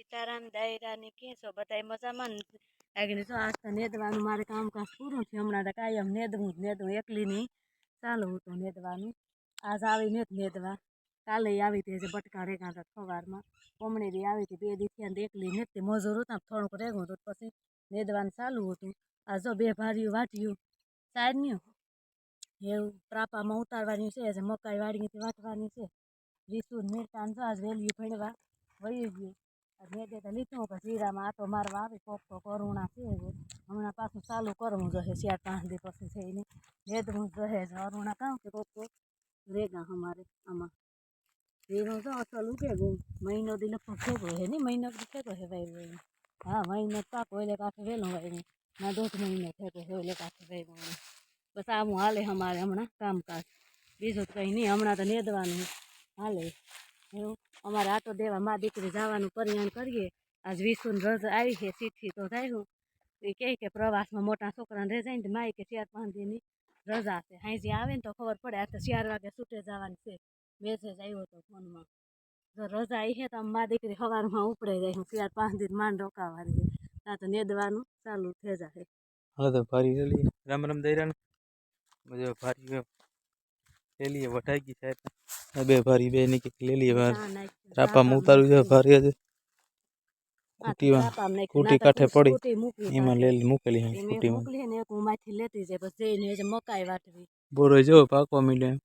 સીતારામ દાયરાની કે છો બધાય મજામાં આગળ જો આજ તો નેદવાનું, મારે કામકાજ પૂરું થયું, હમણાં તો કાયમ નેદવું જ નેદવું, એકલી નહીં. ચાલુ હતું નેદવાનું. આજ આવી ને જ નેદવા. કાલે આવી હતી જે બટકા રેગા હતા સવારમાં કોમણીરી આવી હતી, બે દી થયા ને એકલી નેતી મજૂર હતા થોડુંક રેગું હતું, પછી નેદવાનું ચાલુ હતું. આ જો બે ભાર્યું વાટ્યું ચારન્યું એવું પ્રાપામાં ઉતારવાની છે જે મકાઈ વાડીથી વાટવાની છે. રીસું મિરતાન જો આજ વેલ્યું ભણવા વહી ગયું. મેં તો લીધું કે જીરામાં આટો મારવા આવી કોક તો કરુણા છે હમણાં પાછું ચાલુ કરવું જોઈએ, ચાર પાંચ દી પછી છે એને ભેદવું જોઈએ છે. અરુણા કહું કે કોક કોક રેગા અમારે આમાં. જીરું તો અસલ ઉગે ગયું મહિનો દી લગભગ ભેગો હે નહીં મહિનો દી ભેગો હે ભાઈ હા, મહિનો પાકો એટલે કાંઠે વહેલું વાવ્યું ના દોઢ મહિનો ભેગો હે એટલે કાંઠે વાવ્યું બસ આવું હાલે અમારે હમણાં કામકાજ. બીજું તો કંઈ નહીં, હમણાં તો નેદવાનું હાલે. એવું? અમારે આટો દેવા મા દીકરી જવાનું પરિણામ કરીએ. આજ વિસુન રજ આવી છે ચીઠી તો થયું એ કહે કે પ્રવાસમાં મોટા છોકરાને રહે જાય ને તો માય કે ચાર પાંચ દિનની રજા છે. હાંજી આવે ને તો ખબર પડે, આ તો ચાર વાગે છૂટે જવાની છે. મેસેજ આવ્યો હતો ફોનમાં. જો રજા આવી છે તો મા દીકરી સવારમાં ઉપડે જાય હું ચાર પાંચ દિન માંડ રોકાવાની છે ત્યાં તો નેદવાનું ચાલુ થઈ જશે હવે તો ભારી રામ રામ દૈરાન. મજા ભારી બે વઢાઈ ગઈ સાહેબ બે ભારી બે ની કે નાખી- રાપામાં ચા ઉતારવી છે ભારી આજે કુટીમાં કુટી કાંઠે પડી. એમાં લેલી મૂકેલી હોય કુટીમાં. એક હું માંથી લેતી મકાઈ વાટવી. બોરો જો પાકવા મળ્યો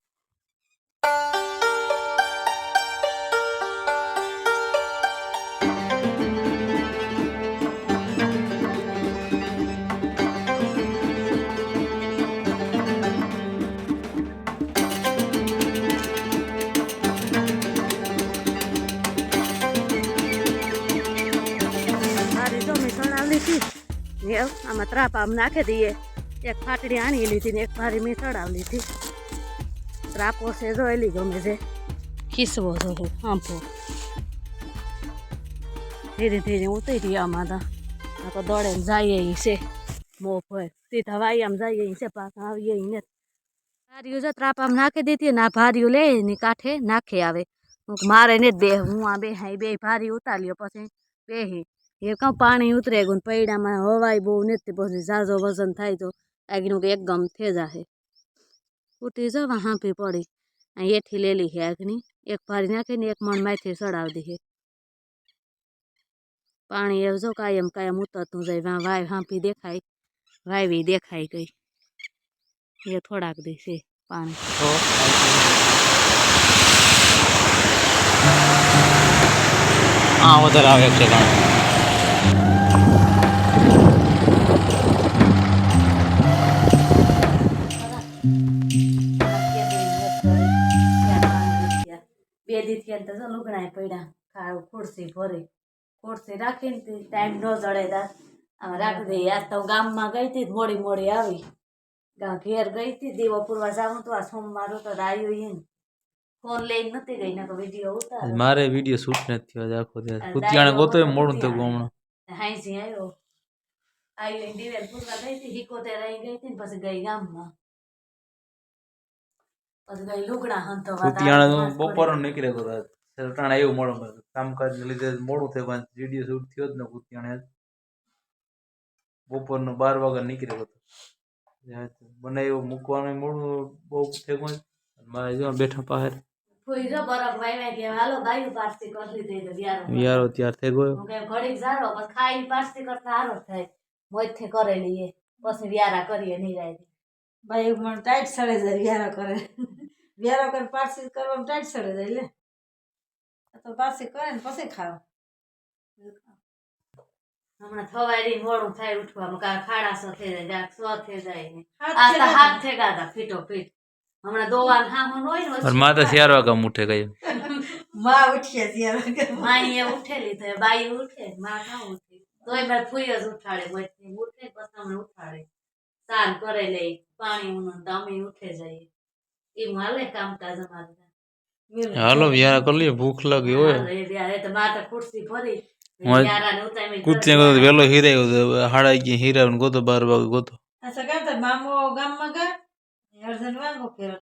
ને આમાં ત્રાપ આમ નાખી દઈએ. એક ફાટડી આણી લીધી ને એક ભારી મેં ચડાવી લીધી. ત્રાપો છે જો એલી ગમે છે. ખીસવો જો હું આંફો ધીરે ધીરે ઉતરી આમાં તો આ તો દોડે જઈએ ઈ છે. મોં હોય સીધા વાઈ આમ જઈએ અહીં છે પાક આવીએ અહીં ભારીઓ જો ત્રાપ આમ નાખી દીધી ને, આ ભારીઓ લે એની કાંઠે નાખી આવે. હું મારે ને બે, હું આ બે હાઈ બે ભારી ઉતાર્યો, પછી બેહી. એ કાં પાણી ઉતરે ગયું પૈડામાં હવાય બહુ નથી, પછી ઝાઝો વજન થાય તો આગનું કે એક ગમ થઈ જશે ઉઠી જવા હાંપી પડી. અહીં એઠી લેલી છે આગની. એક ભારી નાખીને એક મણ માથે ચડાવી દીધી પાણી એવું જો કાયમ કાયમ ઉતરતું જાય, વાં વાય હાંપી દેખાય, વાયવી દેખાય ગઈ એ થોડાક દેશે પાણી. હા વધારે આવે છે ને તો જો લુગડાય પડ્યા ખાવ ખુરશી ભરે ખુરશી રાખીને ટાઈમ ન જડે તાર રાખી દઈએ આજ તો ગામમાં ગઈ હતી મોડી મોડી આવી ગામ ઘેર ગઈ હતી દીવો પૂરવા જાઉં તો આ સોમવાર તો આવ્યું એને ફોન લઈને નથી ગઈ નાખો વીડિયો ઉતાર મારે વીડિયો શૂટ નથી થયો આખો દિવસ કુતિયાણે ગોતો એમ મોડું થયું હમણાં હાઈજી આવ્યો આવી દિવેલ પૂરવા ગઈ હતી હિકોતેર આવી ગઈ હતી ને પછી ગઈ ગામમાં બપોરનો નીકળે સરટાણા એવું મોડું કામકાજને લીધે મોડું થયું પણ વીડિયો શૂટ થયો જ ને કુતિયાણે બપોરનો બાર વાગે નીકળ્યો હતો. મને એવું મૂકવાનું મોડું બહુ થયું મારે જો બેઠા તો વ્યારો યારો ત્યાર થઈ ગયો. ઘડીક જાડો પછી ખાઈ પાસ્તી કરતા હારો થાય. મોજથી કરે એ. પછી વ્યારા કરીએ નિરાય. ભાઈ મને ટાઈટ સડે જાય વ્યારા કરે. વ્યારો કરીને પારસી કરવામાં ટાઈટ સડે જાય લે. આ તો પારસી કરે ને પછી ખાવ. હમણાં થવાડી મોડું થાય ઉઠવામાં કા ખાડા સો થઈ જાય કા સો થઈ જાય ને. હાથ આ તો હાથ થેગા હતા ફીટો ફીટ. હમણાં દોવાન હામું હોય ને પણ માતા ચાર વાગે ઉઠે ગઈ માં ઉઠીએ ત્યારે માઈ એ ઉઠેલી તો બાઈ ઉઠે માં ના ઉઠે. તોય મારે ફૂય જ ઉઠાડે ઉઠે પછી હમણાં ઉઠાડે. સ્નાન કરે લે પાણી ઉનું તો અમે ઉઠે જઈએ એમ હાલે કામકાજ અમારે હાલો યાર કરી લઈએ ભૂખ લાગી હોય. હાલે એ ત્યારે તો મારે ખુરશી ઉતારી કુતિયા ગયો વેલો હીરાયો હાડા અગિયાર હીરા ગોતો બાર વાગે ગોતો. આ સગા મામો ગામમાં ગયા. અર્જન વાંગો કર્યો